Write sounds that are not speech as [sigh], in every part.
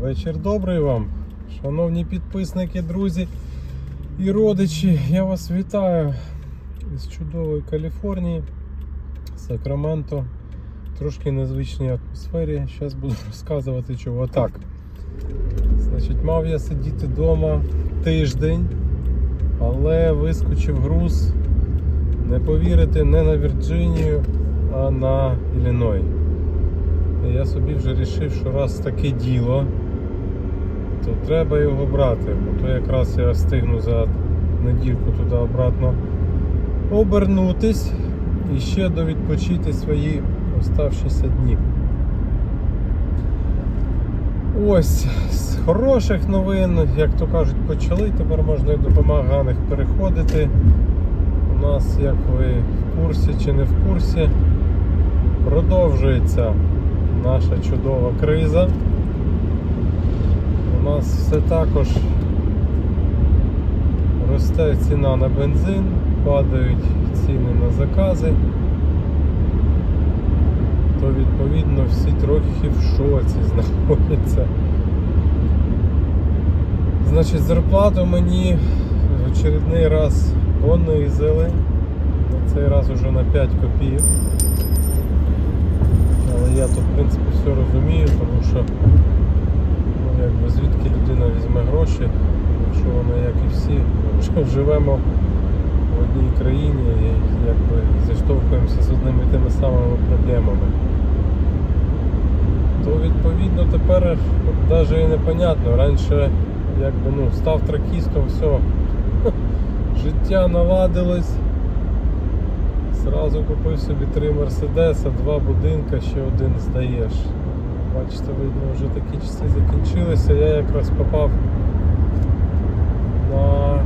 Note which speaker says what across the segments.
Speaker 1: Вечір добрий вам, шановні підписники, друзі і родичі. Я вас вітаю із чудової Каліфорнії, Сакраменто. Трошки незвичній атмосфері. Зараз буду [laughs] розказувати чого так. Значить, мав я сидіти вдома тиждень, але вискочив груз. Не повірите, не на Вірджинію, а на Ілліной. Я собі вже вирішив, що раз таке діло, то треба його брати. Бо то якраз я встигну за недільку туди обратно обернутись і ще довідпочити свої оставшіся дні. Ось, з хороших новин, як то кажуть, почали, тепер можна і до помаганих переходити. У нас, як ви в курсі чи не в курсі, продовжується наша чудова криза. У нас все також росте ціна на бензин, падають ціни на закази, то відповідно всі трохи в шоці [laughs] знаходяться. Значить, зарплату мені в очередний раз понизили. На цей раз уже на 5 копійок. Але я тут в принципі все розумію, тому що якби, звідки людина візьме гроші, якщо вона, як і всі, [laughs] живемо в одній країні і якби, зіштовхуємося з одними і тими самими проблемами. То відповідно тепер навіть і непонятно. Раніше якби, ну, став тракістом, все, [laughs] життя наладилось. Зразу купив собі три Мерседеса, два будинка, ще один здаєш. Бачите, видно, вже такі часи закінчилися. Я якраз попав на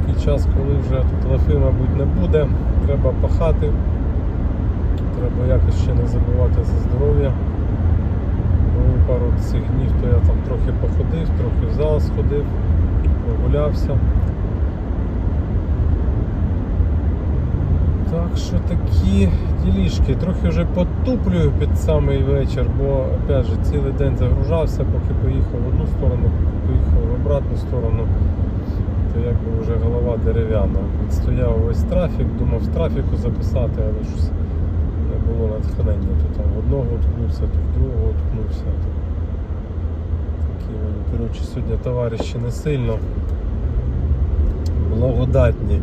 Speaker 1: такий час, коли вже тут лафи, мабуть, не буде. Треба пахати. Треба якось ще не забувати за здоров'я. Бо пару цих днів то я там трохи походив, трохи в зал сходив, прогулявся. Що такі ділішки. Трохи вже потуплюю під самий вечір, бо опять же цілий день загружався, поки поїхав в одну сторону, поки поїхав в обратну сторону, то якби вже голова дерев'яна. Відстояв весь трафік, думав з трафіку записати, але щось не було натхнення. То там в одного уткнувся, то в другого уткнувся. Такі вони, коротше, сьогодні товариші не сильно благодатні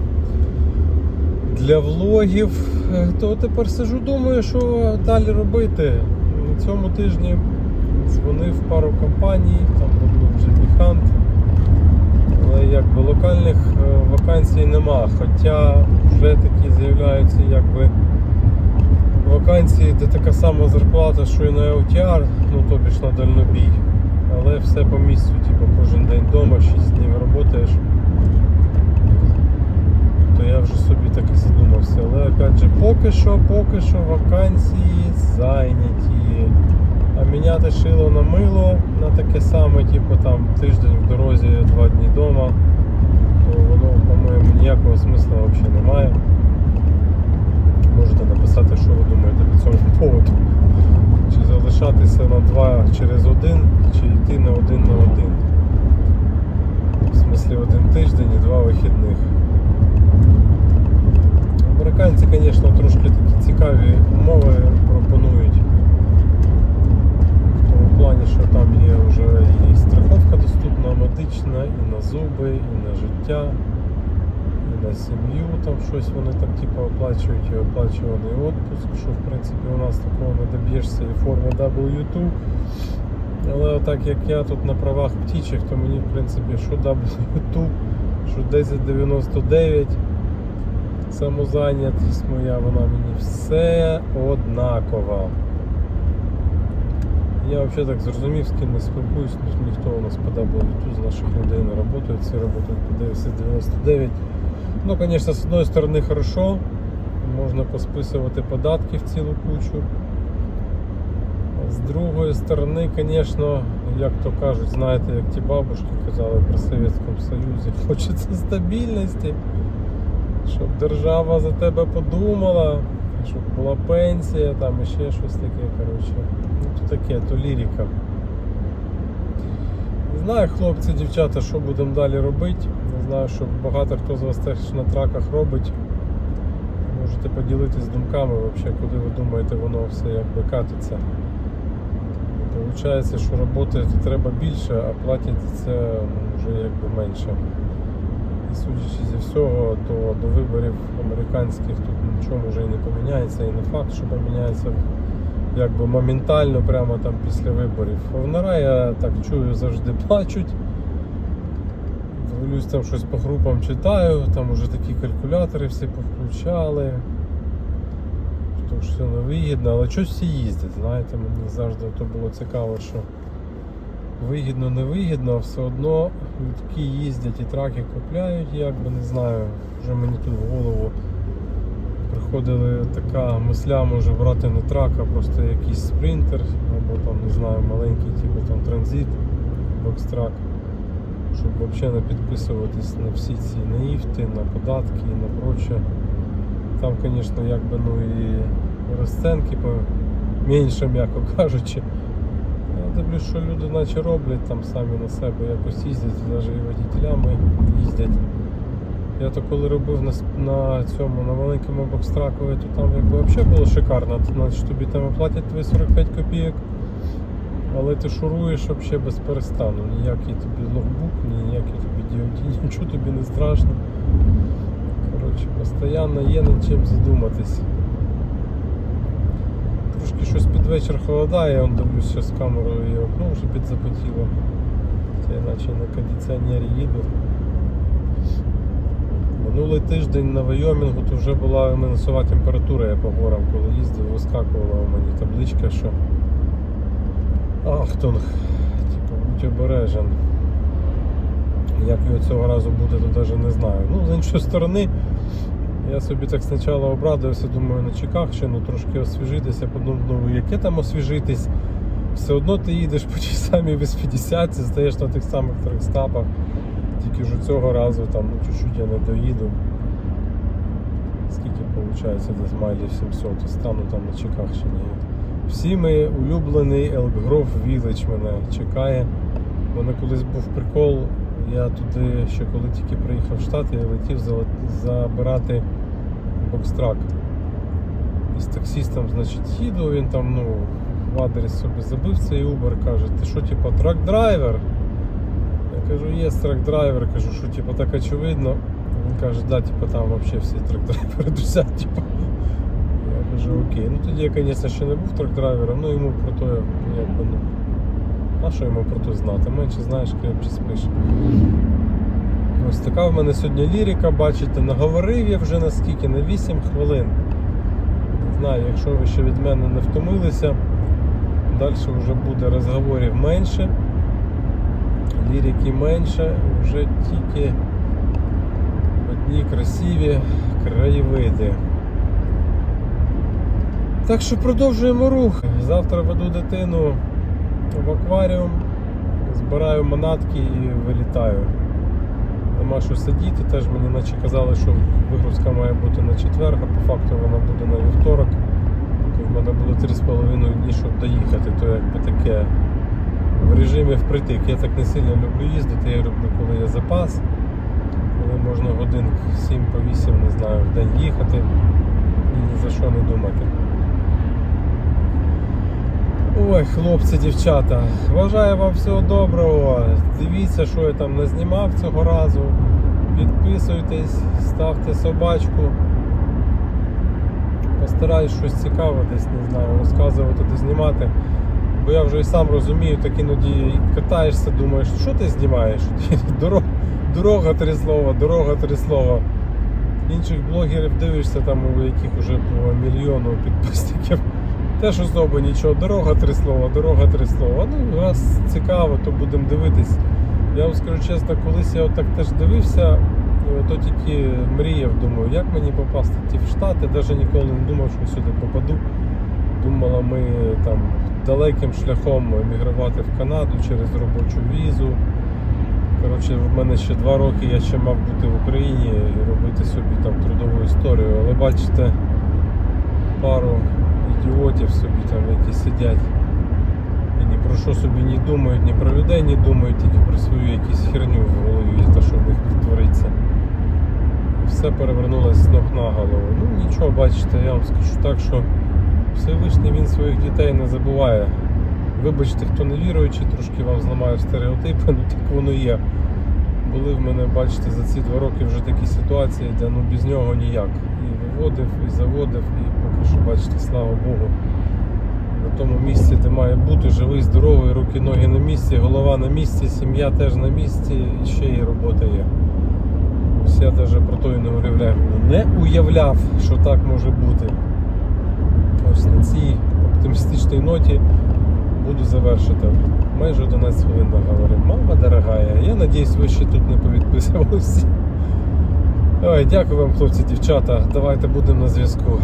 Speaker 1: для влогів, е, то тепер сиджу, думаю, що далі робити. Цьому тижні дзвонив пару компаній, там одну вже Біхант, але якби локальних е, вакансій нема. Хоча вже такі з'являються якби вакансії, де така сама зарплата, що і на LTR, ну тобі ж на дальнобій. Але все по місцю, типу кожен день вдома, 6 днів працюєш то я вже собі так і задумався. Але опять же, поки що, поки що вакансії зайняті. А міняти шило на мило на таке саме, типу там тиждень в дорозі, два дні вдома, то воно, по-моєму, ніякого смисла взагалі немає. Можете написати, що ви думаєте по цьому поводу. Чи залишатися на два через один, чи йти на один на один. В смислі один тиждень і два вихідних. Американці, звісно, трошки такі цікаві умови пропонують. В тому плані, що там є вже і страховка доступна, медична, і на зуби, і на життя, і на сім'ю там щось вони там типу, оплачують і оплачуваний відпуск, що в принципі у нас такого не доб'єшся і форма W2. Але отак як я тут на правах птічих, то мені в принципі що W2, що 1099 самозайнятість моя, вона мені все однакова. Я взагалі так зрозумів, з ким не спілкуюсь, ніхто у нас по W2 з наших людей не працює, всі працюють по 999. Ну, звісно, з одної сторони хорошо, можна посписувати податки в цілу кучу. З другої сторони, звісно, як то кажуть, знаєте, як ті бабушки казали при Совєтському Союзі, [laughs] хочеться стабільності щоб держава за тебе подумала, щоб була пенсія, там і ще щось таке. коротше. Ну, то таке, то лірика. Не знаю, хлопці, дівчата, що будемо далі робити. Не знаю, що багато хто з вас теж на траках робить. Можете поділитись думками, взагалі, куди ви думаєте, воно все якби катиться. Получається, що роботи треба більше, а платять це вже якби менше. Судячи зі всього, то до виборів американських тут нічого вже і не поміняється, і не факт, що поміняється якби моментально, прямо там після виборів. В я так чую, завжди [laughs] плачуть. Дивлюсь там щось по групам читаю, там уже такі калькулятори всі повключали. Що ж все невигідно, але щось всі їздять, знаєте, мені завжди то було цікаво, що вигідно, невигідно, все одно людки їздять і траки купляють, якби не знаю, вже мені тут в голову приходила така мисля, може брати не трак, а просто якийсь спринтер, або там, не знаю, маленький, типу там транзит, бокстрак, щоб взагалі не підписуватись на всі ці наїфти, на податки і на проче. Там, звісно, якби ну і розценки менше, м'яко кажучи. Дивлюсь, що люди наче роблять там самі на себе якось їздять, навіть і водителями їздять. Я то коли робив на, на цьому на маленькому бокстракові, то там якби взагалі було шикарно. Значить тобі там платять твої 45 копійок, але ти шуруєш взагалі без перестану. Ніякий тобі логбук, ніякий тобі DOD, [laughs] нічого тобі не страшно. Коротше, постійно є над чим задуматись. Трошки щось під вечір холодає, я дивлюсь що з камерою і окно вже підзапотіло. Це я наче на кондиціонері їду. Минулий тиждень на Вайомінгу то вже була мінусова температура, я по горам, коли їздив, вискакувала у мені табличка, що Ахтунг, типу, будь обережен. Як його цього разу буде, то навіть не знаю. Ну, з іншої сторони, я собі так спочатку обрадувався, думаю, на чеках ще ну, трошки освіжитися, подумав, ну яке там освіжитись. Все одно ти їдеш по тій самій 80 стаєш на тих самих трекстапах. Тільки ж цього разу там ну, чуть-чуть я не доїду. Скільки виходить десь майлів 700 і стану там на чеках ще не. Всі ми улюблений Grove Village мене чекає. Мене колись був прикол. Я туди ще коли тільки приїхав в штат, я летів забирати бокстрак. І з таксістом, значить, їду, він там, ну, в адрес собі забив цей Uber, каже, ти що, типа, трак-драйвер? Я кажу, є трак-драйвер, кажу, що типа так очевидно. Він каже, да, типа там вообще всі трак-драйвери дусять, типа. Я кажу, окей. Ну тоді я, звісно, ще не був трак-драйвером, ну йому про то якби ну. А що йому про то знати? Менше знаєш, крепче спиш. Ось така в мене сьогодні лірика, бачите, наговорив я вже на скільки? На 8 хвилин. Не знаю, якщо ви ще від мене не втомилися, далі вже буде розговорів менше лірики менше, вже тільки одні красиві краєвиди. Так що продовжуємо рух. Завтра веду дитину в акваріум, збираю манатки і вилітаю. Нема що сидіти, теж мені наче казали, що вигрузка має бути на четвер, а по факту вона буде на вівторок. То в мене було 3,5 дні, щоб доїхати, то якби таке в режимі впритик. Я так не сильно люблю їздити, я люблю, коли є запас, коли можна годин 7 по 8, не знаю, в день їхати і ні за що не думати. Ой, хлопці, дівчата, бажаю вам всього доброго. Дивіться, що я там не знімав цього разу. Підписуйтесь, ставте собачку. Постараюсь щось цікаве десь, не знаю, розказувати, де знімати. Бо я вже і сам розумію, так іноді катаєшся, думаєш, що ти знімаєш? [laughs] Дорога, дорога три слова, дорога три слова. Інших блогерів дивишся, там у яких вже по мільйону підписників. Теж особо нічого, дорога три слова, дорога три слова. Ну, раз цікаво, то будемо дивитись. Я вам скажу чесно, колись я отак теж дивився, то тільки мріяв, думаю, як мені попасти ті в Штати, навіть ніколи не думав, що сюди попаду. Думала, ми там далеким шляхом емігрувати в Канаду через робочу візу. Коротше, в мене ще два роки я ще мав бути в Україні і робити собі там трудову історію. Але бачите, пару ідіотів собі там, які сидять і ні про що собі не думають, ні про людей не думають, тільки про свою якусь херню в голові, те, що в них твориться. І все перевернулося з ног на голову. Ну нічого, бачите, я вам скажу так, що Всевишній він своїх дітей не забуває. Вибачте, хто не віруючий, трошки вам зламаю стереотипи, ну так воно є. Були в мене, бачите, за ці два роки вже такі ситуації, де ну без нього ніяк. І виводив, і заводив, і поки що, бачите, слава Богу, на тому місці, де має бути, живий, здоровий, руки, ноги на місці, голова на місці, сім'я теж на місці, і ще і робота є. Ось я навіть про то і не уявляв. Не уявляв, що так може бути. Ось на цій оптимістичній ноті буду завершити. Майже 11 хвилин наговорив. Мама дорогая, я надіюсь, ви ще тут не повідписувалися. Ой, дякую вам, хлопці, дівчата. Давайте будемо на зв'язку.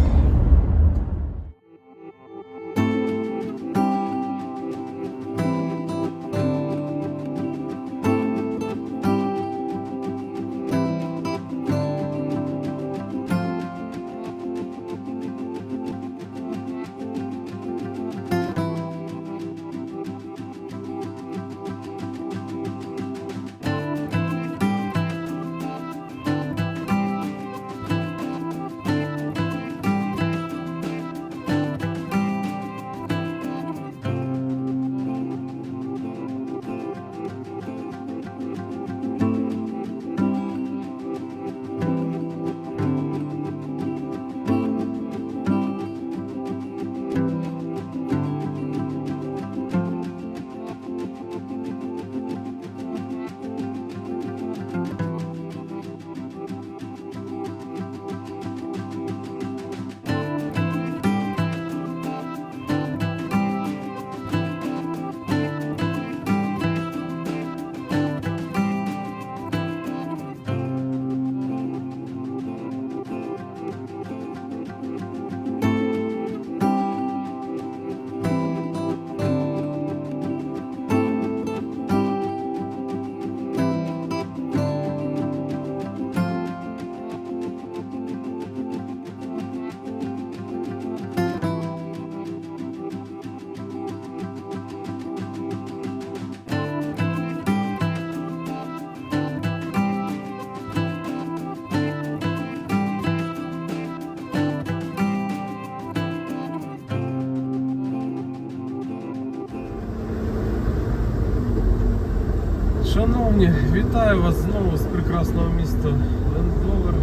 Speaker 1: Шановні, вітаю вас знову з прекрасного міста Лендовер,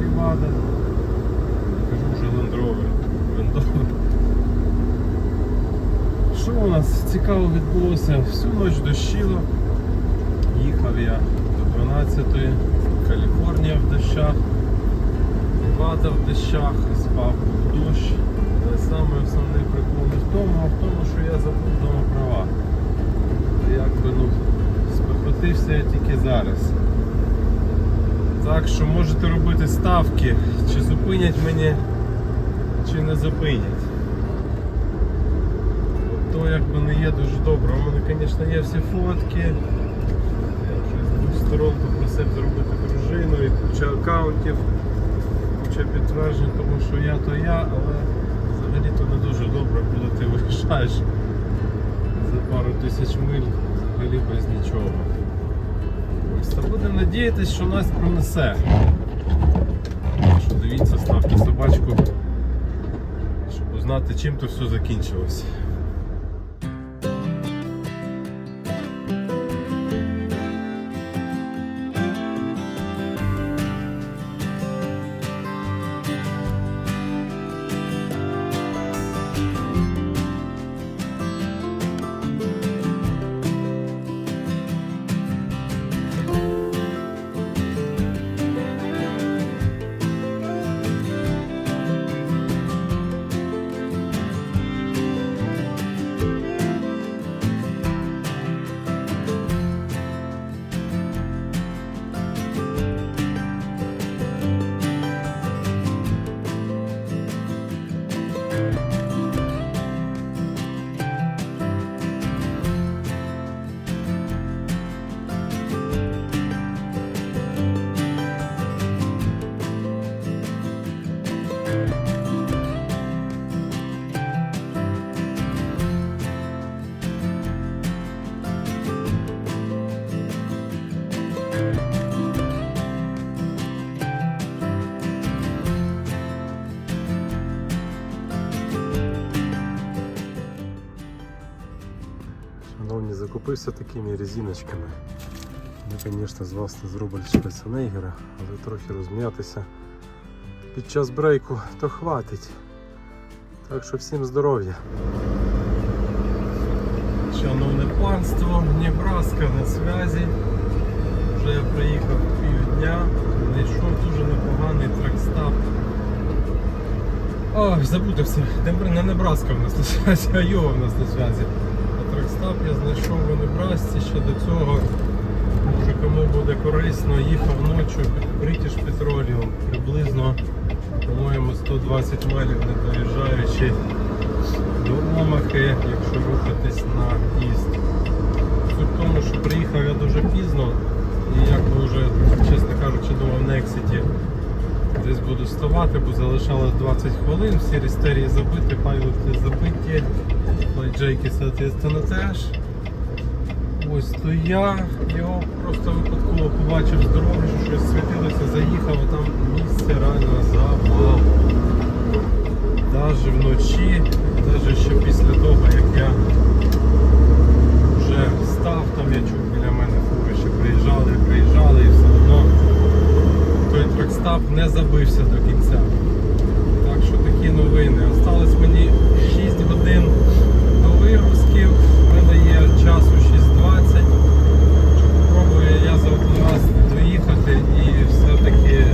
Speaker 1: Невада. Кажу вже Лендровер. Лендовер. Що у нас цікаво відбулося? Всю ніч дощило. Їхав я до 12-ї. Каліфорнія в дощах, Невада в дощах, спав в дощ. Але саме основний прикол не в тому, а в тому, що я забув вдома права. Якби ну спохватився я тільки зараз. Так що можете робити ставки, чи зупинять мене, чи не зупинять. То якби не є дуже добре. У мене, звісно, є всі фотки. Я з двох сторон попросив зробити дружину і куча аккаунтів, куча підтверджень, тому що я то я, але взагалі то не дуже добре, коли ти виїжджаєш за пару тисяч миль взагалі без нічого. Ось, будемо надіятися, що нас пронесе. Що дивіться, ставте собачку, щоб узнати, чим то все закінчилось. Закупився такими резиночками. Ми, звісно, з вас не зробили Шварценеггера, але трохи розм'ятися під час брейку то хватить. Так що всім здоров'я. Шановне панство, Небраска на зв'язі. Вже я приїхав півдня, знайшов дуже непоганий трекстап. Ой, забудився. Дебр- Не Небраска в нас на зв'язі, а Йова в нас на зв'язі. А я знайшов в Небрасці ще до цього. Може кому буде корисно, їхав ночі під British Petroleum приблизно, по-моєму, 120 милів не доїжджаючи до Омахи, якщо рухатись на іст. Суть в тому, що приїхав я дуже пізно і як би вже, чесно кажучи, думав на ексіті десь буду вставати, бо залишалось 20 хвилин, всі рістерії забиті, пайлоти забиті, лайджейки, соответственно, теж. Ось то я його просто випадково побачив з що щось світилося, заїхав, а там місце реально завал. Навіть вночі, навіть ще після того, як я вже встав, там я чув біля мене фури ще приїжджали, приїжджали і все одно той трекстап не забився до кінця. Так що такі новини. Осталось мені 6 годин до вигрузки. В мене є часу 6.20. Пробую я за раз доїхати і все-таки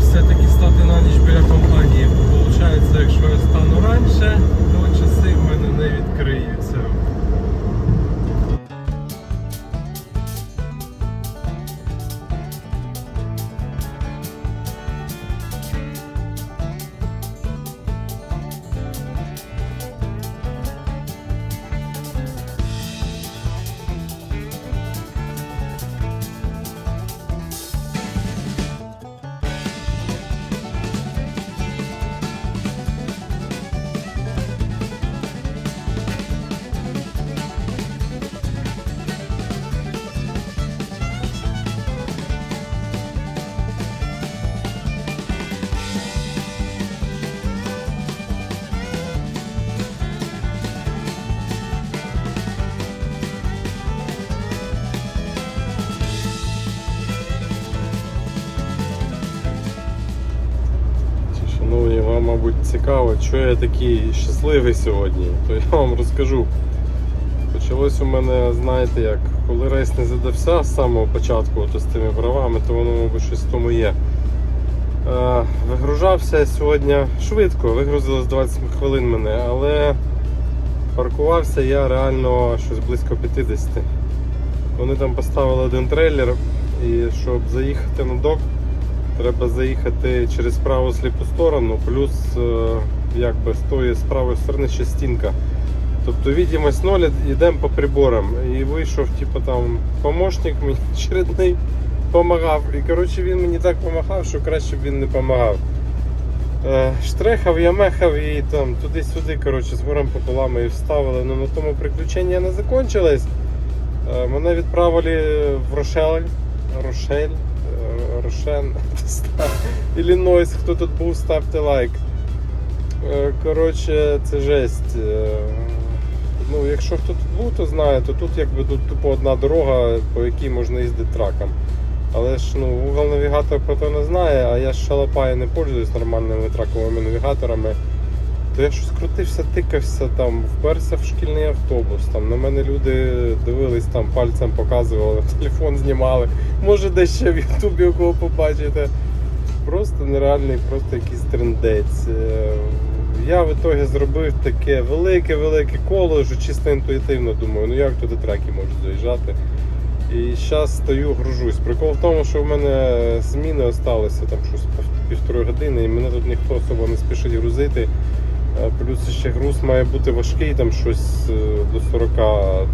Speaker 1: все-таки стати на ніч біля компанії. Получається, якщо я стану раніше, то часи в мене не відкриються. Мабуть, цікаво, що я такий щасливий сьогодні, то я вам розкажу. Почалось у мене, знаєте як, коли рейс не задався з самого початку то з тими правами, то воно, мабуть, щось в тому є. Е, Вигружався сьогодні швидко, вигрузилось 20 хвилин мене, але паркувався я реально щось близько 50. Вони там поставили один трейлер, і щоб заїхати на док, треба заїхати через праву сліпу сторону, плюс е, якби з тої з правої сторони ще стінка. Тобто видимость ноль, йдемо по приборам. І вийшов, типу, там помощник мені очередний помагав. І коротше він мені так помагав, що краще б він не помагав. Е, Штрехав, я мехав і там туди-сюди, коротше, з горем пополами і вставили. Ну на тому приключення не закончилось. Е, Мене відправили в Рошель. Рошель. Рошен. Іллінойс, хто тут був, ставте лайк. Е, Коротше, це жесть. Е, Ну, якщо хто тут був, то знає, то тут якби тут тупо одна дорога, по якій можна їздити траком. Але ж ну, Google навігатор про це не знає, а я ж шалопаю не пользуюсь нормальними траковими навігаторами. То я щось крутився, тикався, там, вперся в шкільний автобус. Там на мене люди дивились, там пальцем показували, [laughs] телефон знімали. Може десь ще в Ютубі у кого побачите. Просто нереальний, просто якийсь трендець. Е, Я в ітогі зробив таке велике-велике коло, що чисто інтуїтивно думаю, ну як туди треки можуть заїжджати. І зараз стою, гружусь. Прикол в тому, що в мене зміни залишилися там щось півтори години, і мене тут ніхто особо не спішить грузити. Е, Плюс ще груз має бути важкий, там щось е, до 40.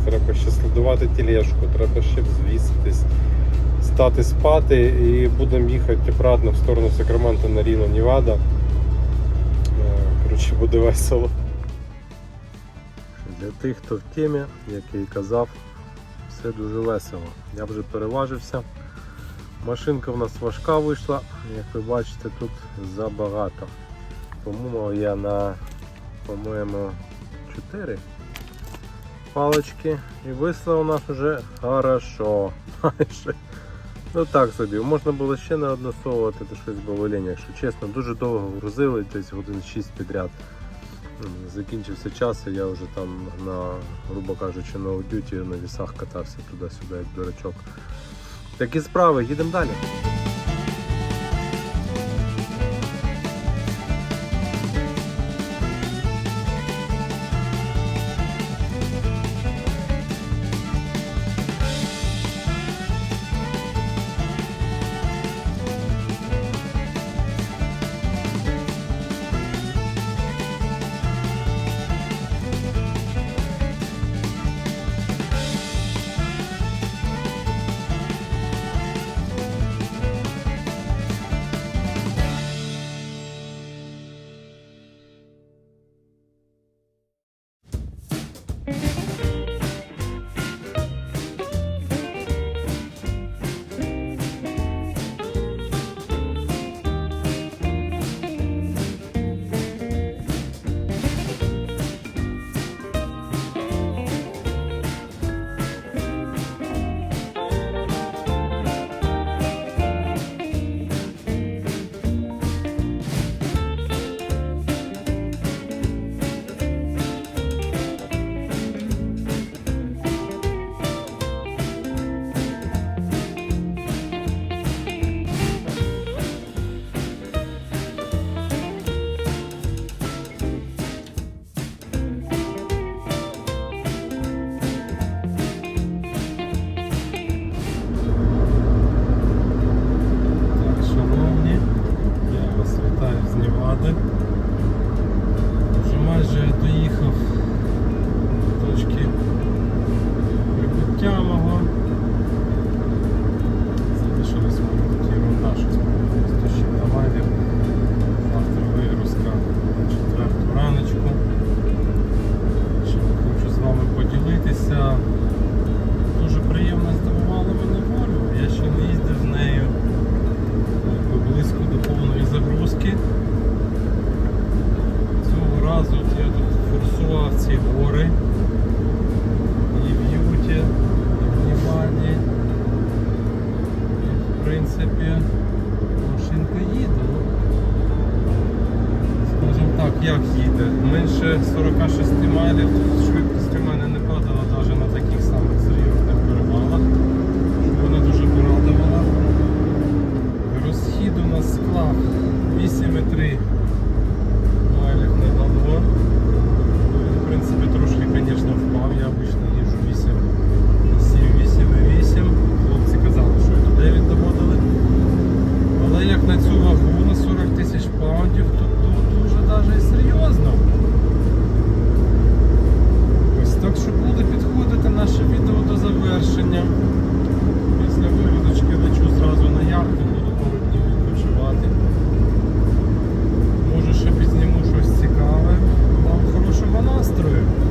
Speaker 1: Треба ще слідувати тележку, треба ще взвіситись, стати спати і будемо їхати обратно в сторону Сакрамента на Ріно, Нівада. Е, Коротше, буде весело. Для тих, хто в темі, як я і казав, все дуже весело. Я вже переважився. Машинка в нас важка вийшла, як ви бачите, тут забагато. По-моєму, я на по-моєму 4 палочки. І вийшло у нас уже хорошо. [laughs] Ну так собі, можна було ще не односовувати, то щось було якщо чесно, дуже довго грузили, десь годин 6 підряд. Закінчився час, і я вже там на, грубо кажучи, на аудюті на вісах катався туди-сюди, як дурачок. Такі справи, їдемо далі. як їде. Менше 46 майлів швидкість у мене не падала навіть на таких самих серйозних перевалах. Вона дуже порадувала. Розхід у нас склав 8,3 майлів на галон. В принципі, трошки звісно, впав, я обично їжу 8. 7-8,8. Хлопці казали, що і до 9 доводили. Але як на цю вагу на 40 тисяч паундів, то навіть серйозно. Ось так що буде підходити наше відео до завершення. Після вивідочки лечу зразу на яхту, буду повинні відпочивати. Може ще підніму щось цікаве. Вам хорошого настрою!